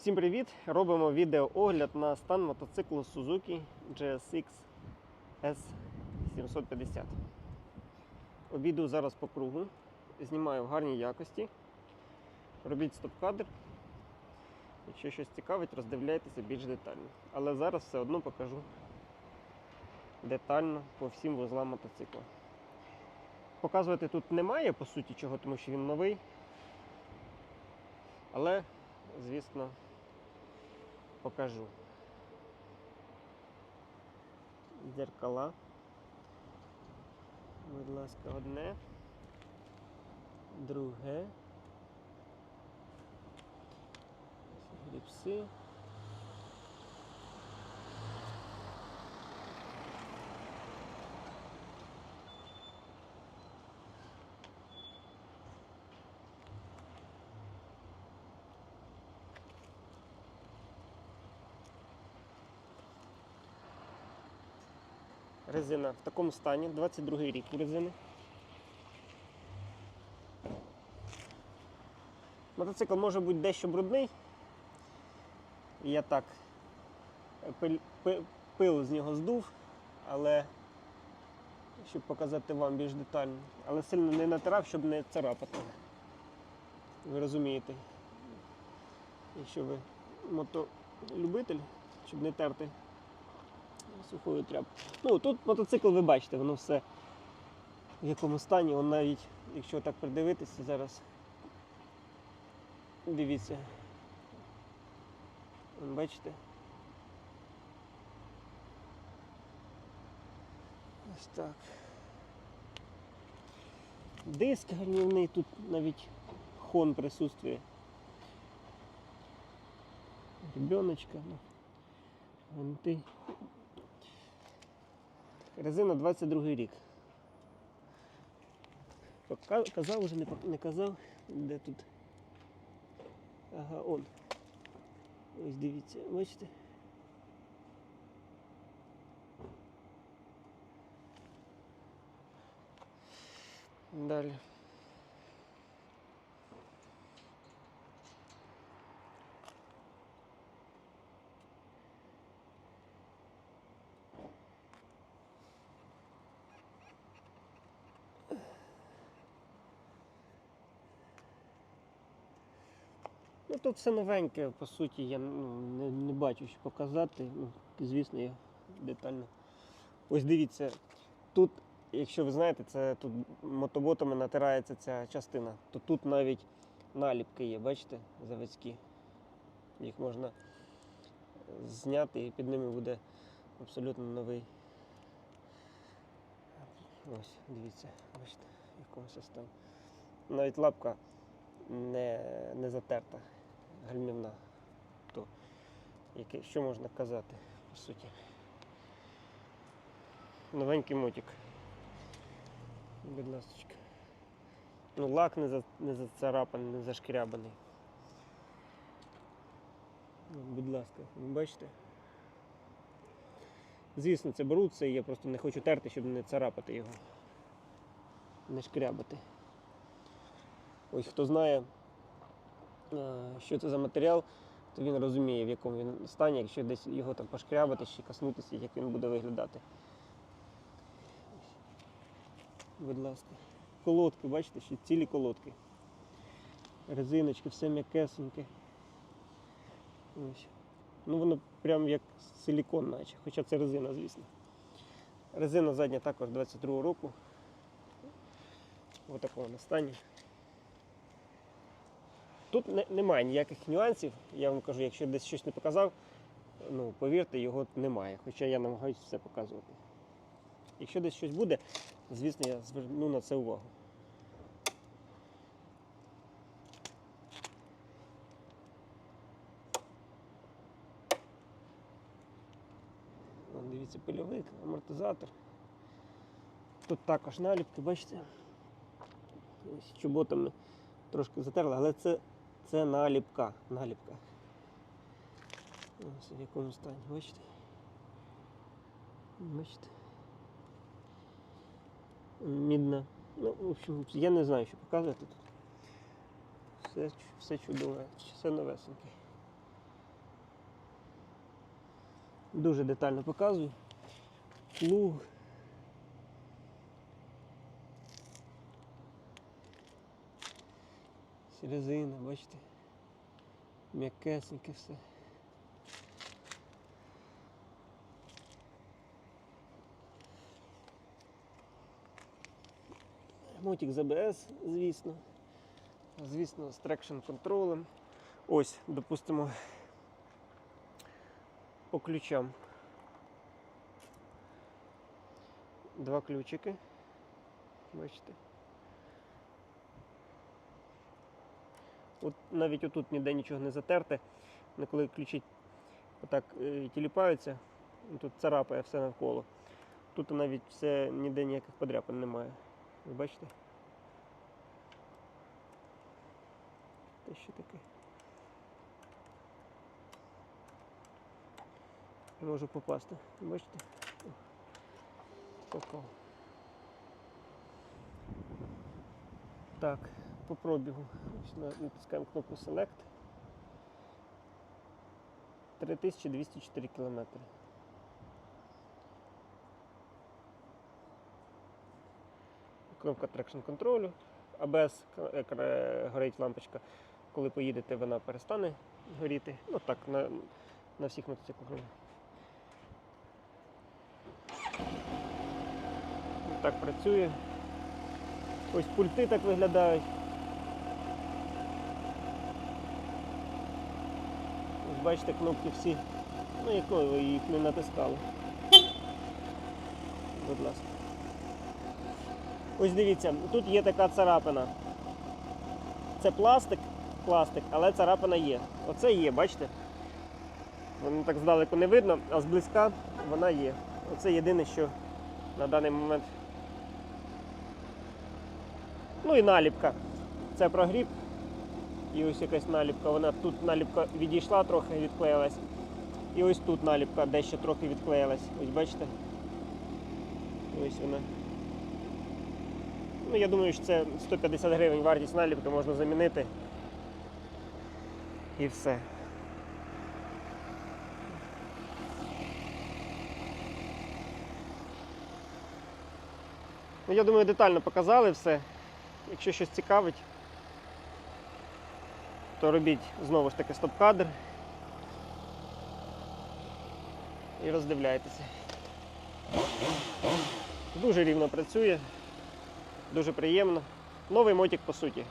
Всім привіт! Робимо відеоогляд на стан мотоциклу Suzuki GSX S750. Обіду зараз по кругу, знімаю в гарній якості. Робіть стоп-кадр. Якщо щось цікавить, роздивляйтеся більш детально. Але зараз все одно покажу детально по всім вузлам мотоцикла. Показувати тут немає, по суті, чого, тому що він новий. Але, звісно, покажу. Дзеркала. Будь ласка, одне. Друге. Гріпси. Резина в такому стані, 22 рік резини. Мотоцикл може бути дещо брудний. Я так пил, пил з нього здув, але щоб показати вам більш детально. Але сильно не натирав, щоб не царапати. Ви розумієте. Якщо ви мотолюбитель, щоб не терти сухою тряпкою. Ну, тут мотоцикл, ви бачите, воно все в якому стані, он навіть, якщо так придивитися зараз, дивіться. Бачите? Ось так. Диск гальмівний, тут навіть хон присутствує. Ребеночка, ну, винти. Резина 22 рік. Казав уже, не казав, де тут. Ага, он. Ось дивіться, бачите? Далі. Ну тут все новеньке, по суті, я ну, не, не бачу, що показати. Ну, звісно, я детально. Ось дивіться, тут, якщо ви знаєте, це тут мотоботами натирається ця частина, то тут навіть наліпки є, бачите, заводські. Їх можна зняти і під ними буде абсолютно новий. Ось, дивіться, бачите, в якому стані. Навіть лапка не, не затерта, гальмівна. То, яке, що можна казати, по суті. Новенький мотик. Будь ласочка. Ну, лак не, за, не зацарапаний, не зашкрябаний. Ну, Будь ласка, ви бачите? Звісно, це беруть, це я просто не хочу терти, щоб не царапати його. Не шкрябати. Ось хто знає, що це за матеріал, то він розуміє, в якому він стані, якщо десь його там пошкрябати чи коснутися, як він буде виглядати. Будь ласка. Колодки, бачите, ще цілі колодки. Резиночки, все м'якесеньке. Ось. Ну воно прям як силікон, наче, хоча це резина, звісно. Резина задня також 22 року. В такому стані. Тут не, немає ніяких нюансів. Я вам кажу, якщо десь щось не показав, ну повірте, його немає. Хоча я намагаюся все показувати. Якщо десь щось буде, звісно, я зверну на це увагу. Дивіться, пильовик, амортизатор. Тут також наліпки, бачите? Ось чоботами трошки затерли, але це, це наліпка. наліпка. Ось в якому стані, бачите? Бачите? Мідна. Ну, в общем, я не знаю, що показувати тут. Все все чудове, все новесеньке. Дуже детально показую. Плуг, Резина, бачите? М'якесеньке все. Мотик з АБС, звісно. Звісно, з трекшн контролем. Ось, допустимо, по ключам. Два ключики. Бачите. От навіть отут ніде нічого не затерте. Коли ключі отак е, тіліпаються, тут царапає все навколо. Тут навіть все ніде ніяких подряпин немає. Ви бачите? Те що таке. Можу попасти. Бачите? Попав. Так, по пробігу. Натискаємо кнопку Select. 3204 кілометри. Кнопка трекшн контролю. АБС е, горить лампочка. Коли поїдете, вона перестане горіти. Ну так, на, на всіх мотоциклах. Так працює. Ось пульти так виглядають. Бачите, кнопки всі. Ну, якою ви їх не натискали. Будь ласка. Ось дивіться, тут є така царапина. Це пластик, пластик, але царапина є. Оце є, бачите? Воно так здалеку не видно, а зблизька вона є. Оце єдине, що на даний момент. Ну і наліпка. Це прогріб. І ось якась наліпка. Вона тут наліпка відійшла трохи, відклеїлась. І ось тут наліпка дещо трохи відклеїлась. Ось бачите? Ось вона. Ну, я думаю, що це 150 гривень вартість наліпки можна замінити. І все. Ну, я думаю, детально показали все. Якщо щось цікавить, то робіть знову ж таки стоп-кадр і роздивляйтеся. Дуже рівно працює, дуже приємно. Новий мотик по суті.